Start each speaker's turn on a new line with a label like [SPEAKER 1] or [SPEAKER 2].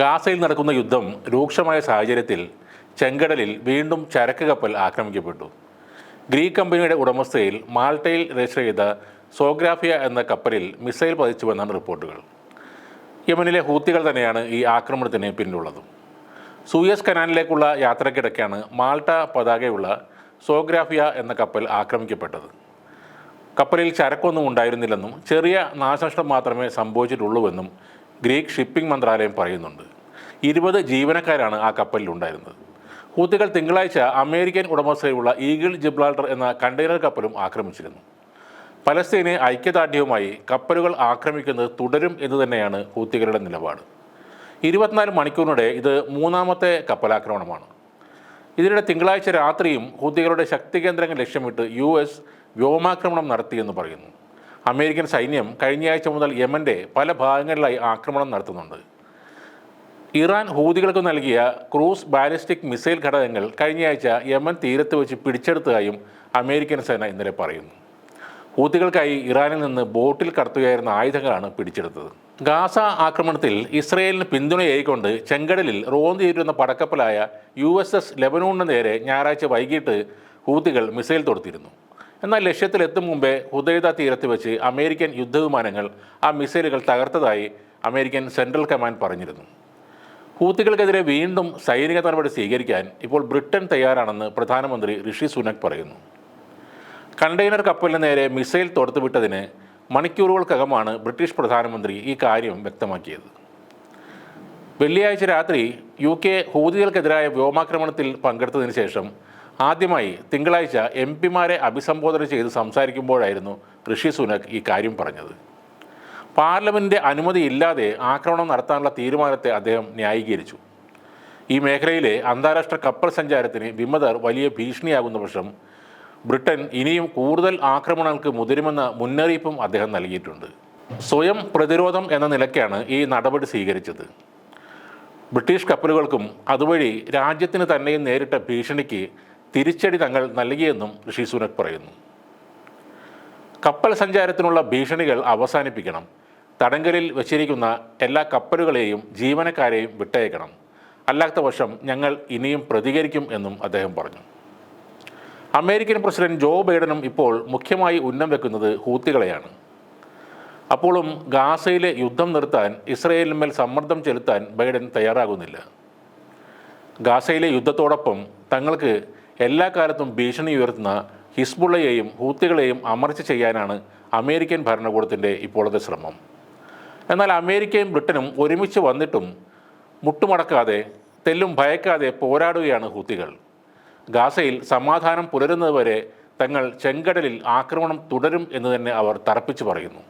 [SPEAKER 1] ഗാസയിൽ നടക്കുന്ന യുദ്ധം രൂക്ഷമായ സാഹചര്യത്തിൽ ചെങ്കടലിൽ വീണ്ടും ചരക്ക് കപ്പൽ ആക്രമിക്കപ്പെട്ടു. ഗ്രീക്ക് കമ്പനിയുടെ ഉടമസ്ഥയിൽ മാൾട്ടയിൽ രജിസ്റ്റർ ചെയ്ത സോഗ്രാഫിയ എന്ന കപ്പലിൽ മിസൈൽ പതിച്ചുവെന്നാണ് റിപ്പോർട്ടുകൾ. യമനിലെ ഹൂത്തികൾ തന്നെയാണ് ഈ ആക്രമണത്തിന് പിന്നിലുള്ളത്. സൂയസ് കനാലിലേക്കുള്ള യാത്രക്കിടയ്ക്കാണ് മാൾട്ട പതാകയുള്ള സോഗ്രാഫിയ എന്ന കപ്പൽ ആക്രമിക്കപ്പെട്ടത്. കപ്പലിൽ ചരക്കൊന്നും ഉണ്ടായിരുന്നില്ലെന്നും ചെറിയ നാശനഷ്ടം മാത്രമേ സംഭവിച്ചിട്ടുള്ളൂവെന്നും ഗ്രീക്ക് ഷിപ്പിംഗ് മന്ത്രാലയം പറയുന്നുണ്ട്. ഇരുപത് ജീവനക്കാരാണ് ആ കപ്പലിൽ ഉണ്ടായിരുന്നത്. ഹൂത്തികൾ തിങ്കളാഴ്ച അമേരിക്കൻ ഉടമസ്ഥതയുള്ള ഈഗിൾ ജിബ്രാൾട്ടർ എന്ന കണ്ടെയ്നർ കപ്പലും ആക്രമിച്ചിരുന്നു. പലസ്തീനെ ഐക്യദാർഢ്യവുമായി കപ്പലുകൾ ആക്രമിക്കുന്നത് തുടരും എന്ന് തന്നെയാണ് ഹൂത്തികളുടെ നിലപാട്. ഇരുപത്തിനാല് മണിക്കൂറിനിടെ ഇത് മൂന്നാമത്തെ കപ്പലാക്രമണമാണ്. ഇതിനിടെ തിങ്കളാഴ്ച രാത്രിയും ഹൂത്തികളുടെ ശക്തി കേന്ദ്രങ്ങൾ ലക്ഷ്യമിട്ട് യു എസ് വ്യോമാക്രമണം നടത്തിയെന്ന് പറയുന്നു. അമേരിക്കൻ സൈന്യം കഴിഞ്ഞയാഴ്ച മുതൽ യമന്റെ പല ഭാഗങ്ങളിലായി ആക്രമണം നടത്തുന്നുണ്ട്. ഇറാൻ ഹൂതികൾക്ക് നൽകിയ ക്രൂസ് ബാലിസ്റ്റിക് മിസൈൽ ഘടകങ്ങൾ കഴിഞ്ഞയാഴ്ച യമൻ തീരത്ത് വെച്ച് പിടിച്ചെടുത്തതായും അമേരിക്കൻ സേന ഇന്നലെ പറയുന്നു. ഹൂതികൾക്കായി ഇറാനിൽ നിന്ന് ബോട്ടിൽ കടത്തുകയായിരുന്ന ആയുധങ്ങളാണ് പിടിച്ചെടുത്തത്. ഗാസ ആക്രമണത്തിൽ ഇസ്രയേലിന് പിന്തുണയേകൊണ്ട് ചെങ്കടലിൽ റോന്തിയിരുന്ന പടക്കപ്പലായ യു എസ് എസ് ലെബനൂണിന് നേരെ ഞായറാഴ്ച വൈകിട്ട് ഹൂത്തികൾ മിസൈൽ തൊടുത്തിരുന്നു എന്നാൽ ലക്ഷ്യത്തിലെത്തും മുമ്പേ ഹുദൈദ തീരത്ത് വെച്ച് അമേരിക്കൻ യുദ്ധവിമാനങ്ങൾ ആ മിസൈലുകൾ തകർത്തതായി അമേരിക്കൻ സെൻട്രൽ കമാൻഡ് പറഞ്ഞിരുന്നു. ഹൂത്തികൾക്കെതിരെ വീണ്ടും സൈനിക നടപടി സ്വീകരിക്കാൻ ഇപ്പോൾ ബ്രിട്ടൻ തയ്യാറാണെന്ന് പ്രധാനമന്ത്രി ഋഷി സുനക് പറയുന്നു. കണ്ടെയ്നർ കപ്പലിന് നേരെ മിസൈൽ തോർത്തുവിട്ടതിന് മണിക്കൂറുകൾക്കകമാണ് ബ്രിട്ടീഷ് പ്രധാനമന്ത്രി ഈ കാര്യം വ്യക്തമാക്കിയത്. വെള്ളിയാഴ്ച രാത്രി യു കെ ഹൂതികൾക്കെതിരായ വ്യോമാക്രമണത്തിൽ പങ്കെടുത്തതിന് ശേഷം ആദ്യമായി തിങ്കളാഴ്ച എം പിമാരെ അഭിസംബോധന ചെയ്ത് സംസാരിക്കുമ്പോഴായിരുന്നു ഋഷി സുനക് ഈ കാര്യം പറഞ്ഞത്. പാർലമെന്റിന്റെ അനുമതിയില്ലാതെ ആക്രമണം നടത്താനുള്ള തീരുമാനത്തെ അദ്ദേഹം ന്യായീകരിച്ചു. ഈ മേഖലയിലെ അന്താരാഷ്ട്ര കപ്പൽ സഞ്ചാരത്തിന് വിമതർ വലിയ ഭീഷണിയാകുന്ന പക്ഷം ബ്രിട്ടൻ ഇനിയും കൂടുതൽ ആക്രമണങ്ങൾക്ക് മുതിരുമെന്ന മുന്നറിയിപ്പും അദ്ദേഹം നൽകിയിട്ടുണ്ട്. സ്വയം പ്രതിരോധം എന്ന നിലയ്ക്കാണ് ഈ നടപടി സ്വീകരിച്ചത്. ബ്രിട്ടീഷ് കപ്പലുകൾക്കും അതുവഴി രാജ്യത്തിന് തന്നെയും നേരിട്ട ഭീഷണിക്ക് തിരിച്ചടി തങ്ങൾ നൽകിയെന്നും ഋഷി സുനക് പറയുന്നു. കപ്പൽ സഞ്ചാരത്തിനുള്ള ഭീഷണികൾ അവസാനിപ്പിക്കണം. തടങ്കലിൽ വച്ചിരിക്കുന്ന എല്ലാ കപ്പലുകളെയും ജീവനക്കാരെയും വിട്ടയക്കണം. അല്ലാത്ത വശം ഞങ്ങൾ ഇനിയും പ്രതികരിക്കും എന്നും അദ്ദേഹം പറഞ്ഞു. അമേരിക്കൻ പ്രസിഡന്റ് ജോ ബൈഡനും ഇപ്പോൾ മുഖ്യമായി ഉന്നം വെക്കുന്നത് ഹൂത്തികളെയാണ്. അപ്പോഴും ഗാസയിലെ യുദ്ധം നിർത്താൻ ഇസ്രയേലിന്മേൽ സമ്മർദ്ദം ചെലുത്താൻ ബൈഡൻ തയ്യാറാകുന്നില്ല. ഗാസയിലെ യുദ്ധത്തോടൊപ്പം തങ്ങൾക്ക് എല്ലാ കാലത്തും ഭീഷണി ഉയർത്തുന്ന ഹിസ്ബുള്ളയെയും ഹൂത്തികളെയും അമർച്ച ചെയ്യാനാണ് അമേരിക്കൻ ഭരണകൂടത്തിന്റെ ഇപ്പോഴത്തെ ശ്രമം. എന്നാൽ അമേരിക്കയും ബ്രിട്ടനും ഒരുമിച്ച് വന്നിട്ടും മുട്ടുമടക്കാതെ തെല്ലും ഭയക്കാതെ പോരാടുകയാണ് ഹൂത്തികൾ. ഗാസയിൽ സമാധാനം പുലരുന്നതുവരെ തങ്ങൾ ചെങ്കടലിൽ ആക്രമണം തുടരും എന്ന് തന്നെ അവർ തറപ്പിച്ചു പറയുന്നു.